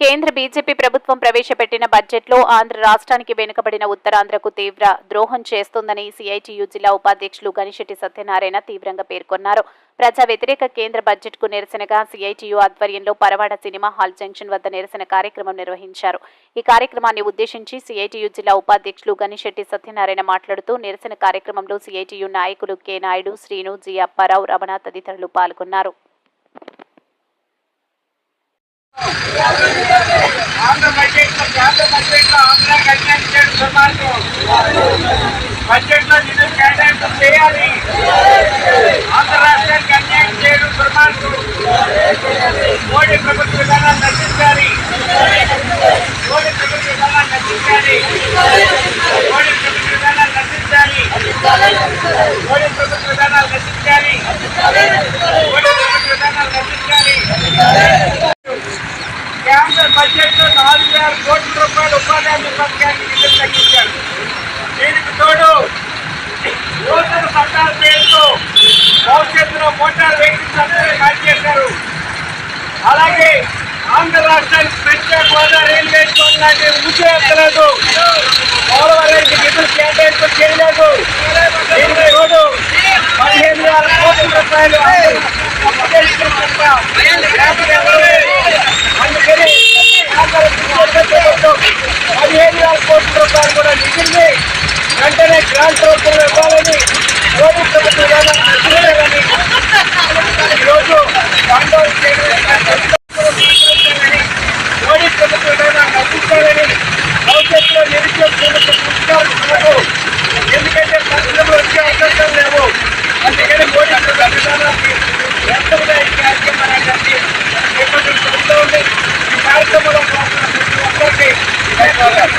కేంద్ర బీజేపీ ప్రభుత్వం ప్రవేశపెట్టిన బడ్జెట్లో ఆంధ్ర రాష్ట్రానికి వెనుకబడిన ఉత్తరాంధ్రకు తీవ్ర ద్రోహం చేస్తుందని సిఐటియు జిల్లా ఉపాధ్యక్షులు గనిశెట్టి సత్యనారాయణ తీవ్రంగా పేర్కొన్నారు. ప్రజా వ్యతిరేక కేంద్ర బడ్జెట్కు నిరసనగా సిఐటియు ఆధ్వర్యంలో పరవాడ సినిమా హాల్ జంక్షన్ వద్ద నిరసన కార్యక్రమం నిర్వహించారు. ఈ కార్యక్రమాన్ని ఉద్దేశించి సిఐటియు జిల్లా ఉపాధ్యక్షులు గనిశెట్టి సత్యనారాయణ మాట్లాడుతూ నిరసన కార్యక్రమంలో సిఐటియు నాయకులు కె. నాయుడు శ్రీను జి. అప్పారావు రమణ తదితరులు పాల్గొన్నారు. ఆంధ్ర బడ్జెట్లో కేంద్ర బడ్జెట్లో ఆంధ్ర కన్యాయం చేయడం బడ్జెట్లో నిధులు కేటాయింపు చేయాలి ఆంధ్ర రాష్ట్రానికి అన్యాయం చేయడం దుర్మార్గం మోడీ ప్రభుత్వ విధానాన్ని నశించాలి మోడీ ప్రభుత్వ విధానాన్ని నశించాలి మోడీ ప్రభుత్వ విధానాన్ని నశించాలి మోడీ ప్రభుత్వ విధానాలు నశించాలి మోడీ ప్రభుత్వ విధానాలు నశించాలి కేంద్ర బడ్జెట్లో నాలుగు వేల కోట్ల రూపాయలు ఉపాధి హామీ పథకానికి నిధులు తగ్గించారు. దీనికి తోడు నూతన పట్టాల పేరుతో భవిష్యత్తులో మోటార్ వెహికల్స్ అందరూ కాల్ చేశారు. అలాగే ఆంధ్ర రాష్ట్రానికి ప్రత్యేక హోదా రైల్వే జోన్ లాంటి ఊసే ఎత్తలేదు పోలవరానికి నిధులు కేటాయింపు చేయలేదు. దీనికి తోడు పదిహేను వేల కోట్ల రూపాయలు అప్లికేషన్ తప్ప లేకపోతే ఎవరు అందుకని ఆంధ్ర ప్రభుత్వం పదిహేను వేల కోట్ల రూపాయలు కూడా నిధుల్ని వెంటనే గ్రాంట్ రూపంలో ఇవ్వాలని మోడీ ప్రభుత్వం విధానాన్ని నశించాలని ఈరోజు ఆందోళన చేయడం మోడీ ప్రభుత్వ విధానాన్ని నశించాలని భవిష్యత్తులో నిరుద్యోగులకు పుస్తకాలు ఇవ్వదు ఎందుకంటే పరిశ్రమలు వచ్చే అవకాశం లేవు అందుకని మోడీ ప్రభుత్వ విధానానికి వ్యక్తంగా ఈ కార్యక్రమాన్ని చేపడుతూ ఉంది ఈ కార్యక్రమంలో పాల్గొన్న ప్రతి ఒక్కరికి ధన్యవాదాలు